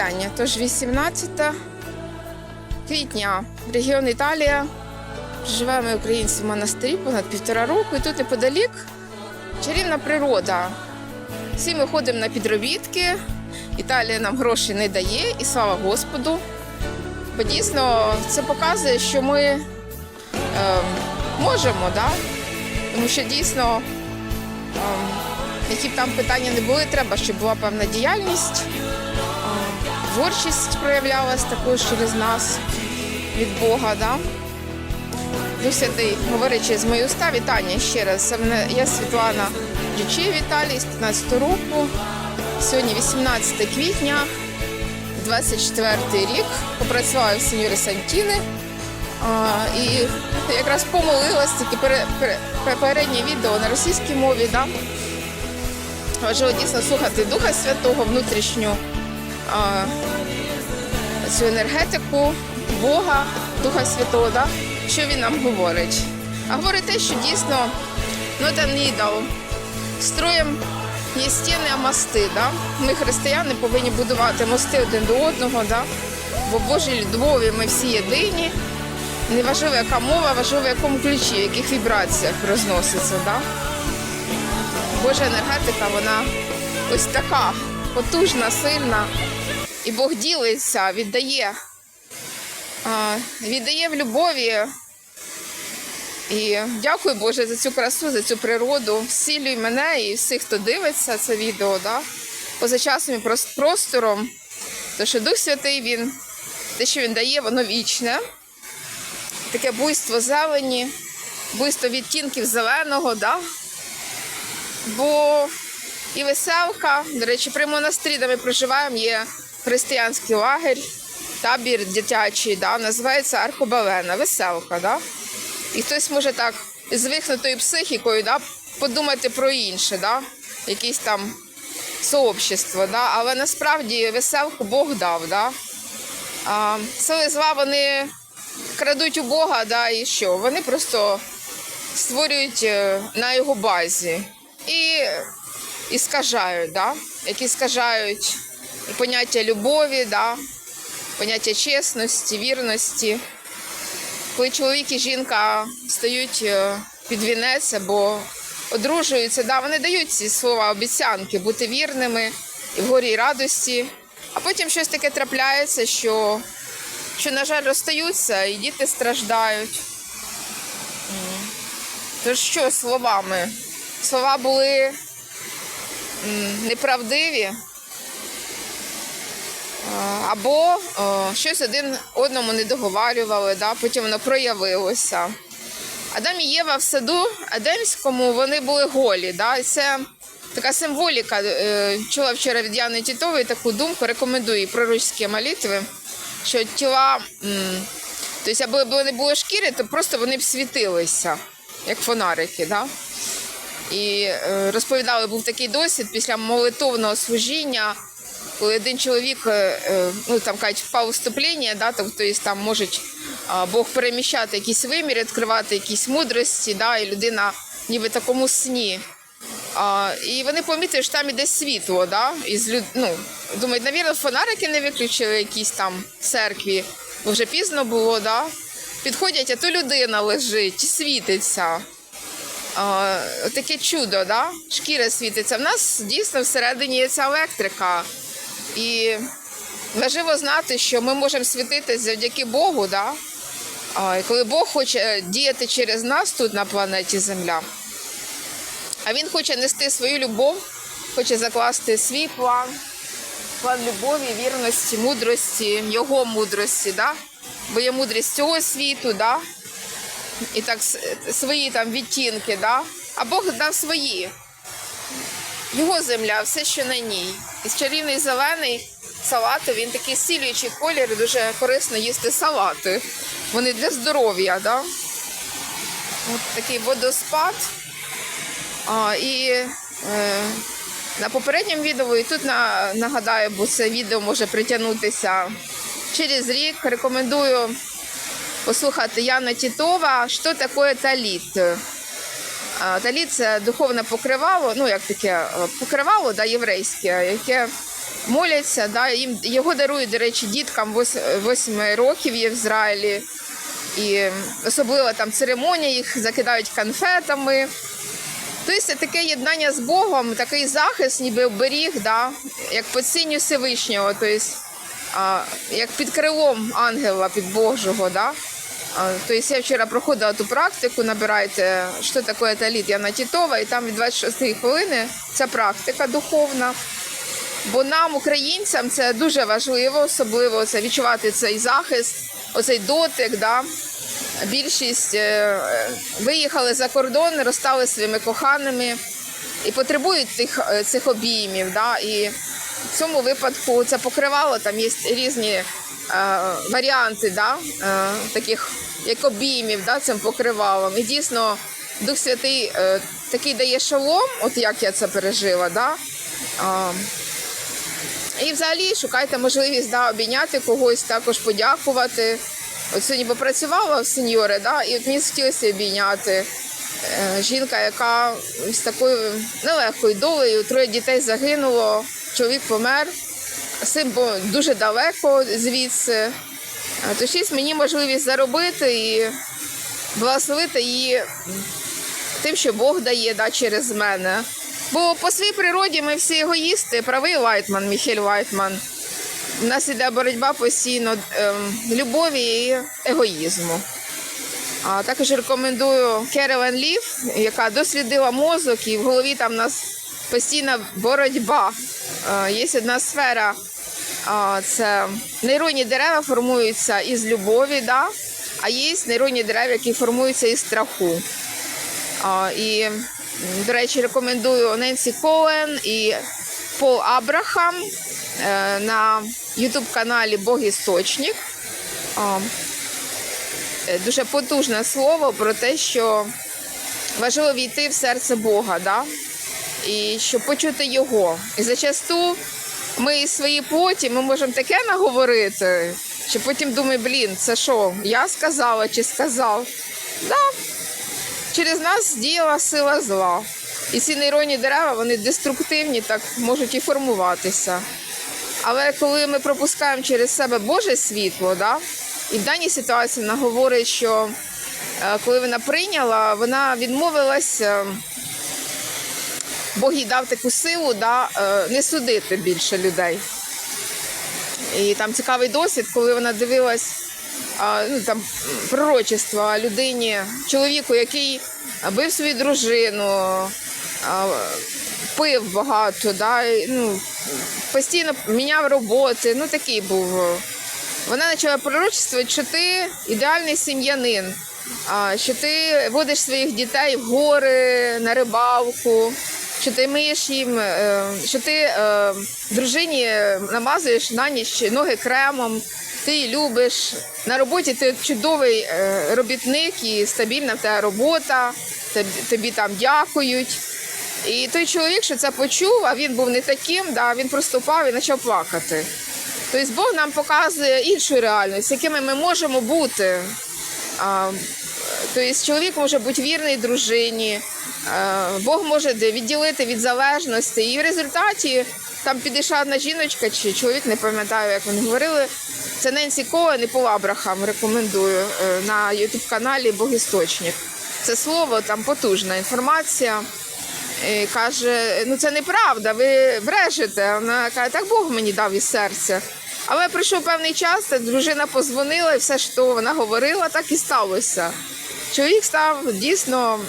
вітання. Тож 18 квітня, регіон Італія. Живемо українці в монастирі понад півтора року. І тут неподалік чарівна природа. Всі ми ходимо на підробітки. Італія нам грошей не дає, і слава Господу. Бо дійсно це показує, що ми е, можемо, да? тому що дійсно, е, які б там питання не були, треба, щоб була певна діяльність. Творчість проявлялась також через нас від Бога. Да? Дух Святий, говорячи з моєї уста, вітання ще раз. Я Світлана Дючі Віталій з 15 року. Сьогодні 18 квітня, 24 рік. Попрацювала в сеньорі Сантіни. І якраз помолилась тільки пере, пере, попереднє відео на російській мові. Да? Важливо дійсно слухати Духа Святого, внутрішню цю енергетику Бога, Духа Святого, да? що він нам говорить. А говорить те, що дійсно ну, там не. Строєм є стіни, а мости. Да? Ми, християни, повинні будувати мости один до одного, да? бо Божій любові ми всі єдині. Неважливо, яка мова, важливо, в якому ключі, в яких вібраціях розноситься. Да? Божа енергетика, вона ось така потужна, сильна. І Бог ділиться, віддає, віддає в любові. І дякую Боже за цю красу, за цю природу. Зцілюй мене і всіх, хто дивиться це відео, да? поза часом і простором. Тому що Дух Святий, він, те, що він дає, воно вічне. Таке буйство зелені, буйство відтінків зеленого. Да? Бо і веселка. До речі, при монастирі, де ми проживаємо, є християнський лагерь, табір дитячий, да, називається Архобалена, веселка. Да? І хтось може так з вихнутою психікою да, подумати про інше, да? якесь там сообщество. Да? Але насправді веселку Бог дав. Да? А, сили зла вони крадуть у Бога, да, і що? Вони просто створюють е, на його базі і, і скажають, да? які скажають поняття любові, да? поняття чесності, вірності. Коли чоловік і жінка стають е, під вінець або одружуються, да, вони дають ці слова, обіцянки бути вірними і в горі радості, а потім щось таке трапляється, що, що на жаль, розстаються, і діти страждають. Тож що словами? Слова були неправдиві. А, Або щось один одному не договарювали, да? потім воно проявилося. Адам і Єва в саду Едемському вони були голі. Да? Це така символіка. Е, Чула вчора від Яни Тітової таку думку, рекомендую їй пророчські молитви, що тіла, тобто, аби не було шкіри, то просто вони б світилися, як фонарики. Да? І е, розповідали, був такий досвід після молитовного служіння, один чоловік, е, е, ну там кажуть, впав у вступлення, да, тобто там може Бог переміщати якісь виміри, відкривати якісь мудрості, да, і людина ніби в такому сні. А, і вони помітили, що там іде світло, да, із люд... ну, думають, навірно, фонарики не виключили якісь там церкві, бо вже пізно було, да. Підходять, а то людина лежить, світиться. Таке чудо, да? шкіра світиться. В нас дійсно всередині є ця електрика. І важливо знати, що ми можемо світитися завдяки Богу. Да? І коли Бог хоче діяти через нас тут на планеті Земля, а Він хоче нести свою любов, хоче закласти свій план, план любові, вірності, мудрості, його мудрості, да? бо є мудрість цього світу, да? і так свої там відтінки, да? а Бог дав свої. Його земля, все, що на ній. І чарівний зелений салати, він такий зцілюючий колір, і дуже корисно їсти салати. Вони для здоров'я, да? От такий водоспад. А, і е, на попередньому відео, і тут на, нагадаю, бо це відео може притягнутися через рік. Рекомендую послухати Яна Тітова, що таке таліт. А, це духовне покривало, ну як таке е, покривало да, єврейське, яке моляться. Да, їм, його дарують, до речі, діткам 8 років є в Ізраїлі. І особливо там церемонія, їх закидають конфетами. Тобто таке єднання з Богом, такий захист, ніби оберіг, да, як по синю Всевишнього, тобто, як під крилом ангела, під Божого. Да. А, Тобто я вчора проходила ту практику, набирайте, що таке таліт Яна Тітова, і там від 26 хвилини ця практика духовна. Бо нам, українцям, це дуже важливо, особливо це відчувати цей захист, оцей дотик. Да? Більшість е, виїхали за кордон, розстали своїми коханими і потребують тих, е, цих обіймів. Да? І в цьому випадку це покривало, там є різні варіанти да? е, таких як обіймів да? цим покривалом. І дійсно Дух Святий е, такий дає шолом, от як я це пережила. Да? І взагалі шукайте можливість да, обійняти когось, також подякувати. От сьогодні попрацювала в сеньори, да, і от мені хотілося обійняти. Е, жінка, яка з такою нелегкою долею, троє дітей загинуло, чоловік помер, син дуже далеко звідси. Е, Тож мені можливість заробити і благословити її тим, що Бог дає да, через мене. Бо по своїй природі ми всі егоїсти, правий Лайтман, Міхель Лайтман. У нас іде боротьба постійно ем, любові і егоїзму. А також рекомендую Керолен Лів, яка дослідила мозок, і в голові там у нас постійна боротьба. Е, Є одна сфера, це нейронні дерева формуються із любові, да? а є нейронні дерева, які формуються із страху. І, до речі, рекомендую Ненсі Коен і Пол Абрахам е, на ютуб-каналі Бог Істочник. Е, Дуже потужне слово про те, що важливо війти в серце Бога, да? і щоб почути Його. І зачасту ми із своїй плоті ми можемо таке наговорити, що потім думаємо, блін, це що, я сказала чи сказав? Да, через нас діяла сила зла. І ці нейронні дерева вони деструктивні, так можуть і формуватися. Але коли ми пропускаємо через себе Боже світло, да, і в даній ситуації вона говорить, що е, коли вона прийняла, вона відмовилася, Бог їй дав таку силу да, е, не судити більше людей. І там цікавий досвід, коли вона дивилась ну, там, пророчество людині, чоловіку, який бив свою дружину, пив багато, да, і, ну, постійно міняв роботи. Ну такий був. Вона почала пророчествувати, що ти ідеальний сім'янин, що ти водиш своїх дітей в гори, на рибалку, що ти миєш їм, е, що ти е, дружині намазуєш на ніч ноги кремом, ти її любиш. На роботі ти чудовий е, робітник і стабільна в тебе робота, тобі, там дякують. І той чоловік, що це почув, а він був не таким, да, він просто впав і почав плакати. Тобто Бог нам показує іншу реальність, якими ми можемо бути. Тобто чоловік може бути вірний дружині, е, Бог може відділити від залежності. І в результаті там підійшла одна жіночка, чи чоловік, не пам'ятаю, як вони говорили. Це Ненсі Коен і Пол Абрахам рекомендую е, на ютуб-каналі Богісточник. Це слово, там потужна інформація. І каже, ну це неправда, ви брешете. Вона каже, так Бог мені дав із серця. Але прийшов певний час, дружина позвонила, і все, що вона говорила, так і сталося. Чоловік став дійсно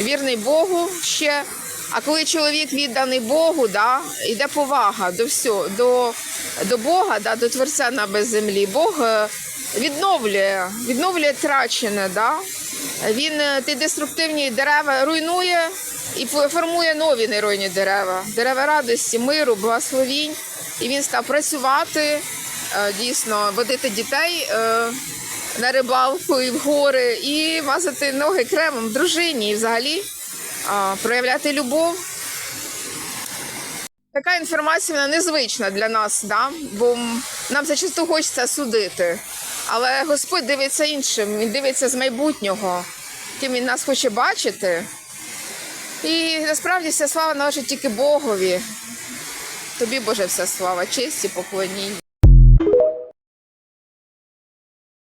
вірний Богу ще. А коли чоловік відданий Богу, да, йде повага до всього, до, до Бога, да, до Творця на без землі. Бог е, відновлює, відновлює трачене. Да? Він е, ті деструктивні дерева руйнує і фо- формує нові нейронні дерева, дерева радості, миру, благословінь. І він став працювати, е, дійсно, водити дітей на рибалку і в гори, і мазати ноги кремом дружині, і взагалі а, проявляти любов. Така інформація вона незвична для нас, да? бо нам зачасту хочеться судити. Але Господь дивиться іншим, Він дивиться з майбутнього, ким він нас хоче бачити. І насправді вся слава належить тільки Богові. Тобі Боже вся слава, честь і поклоніння.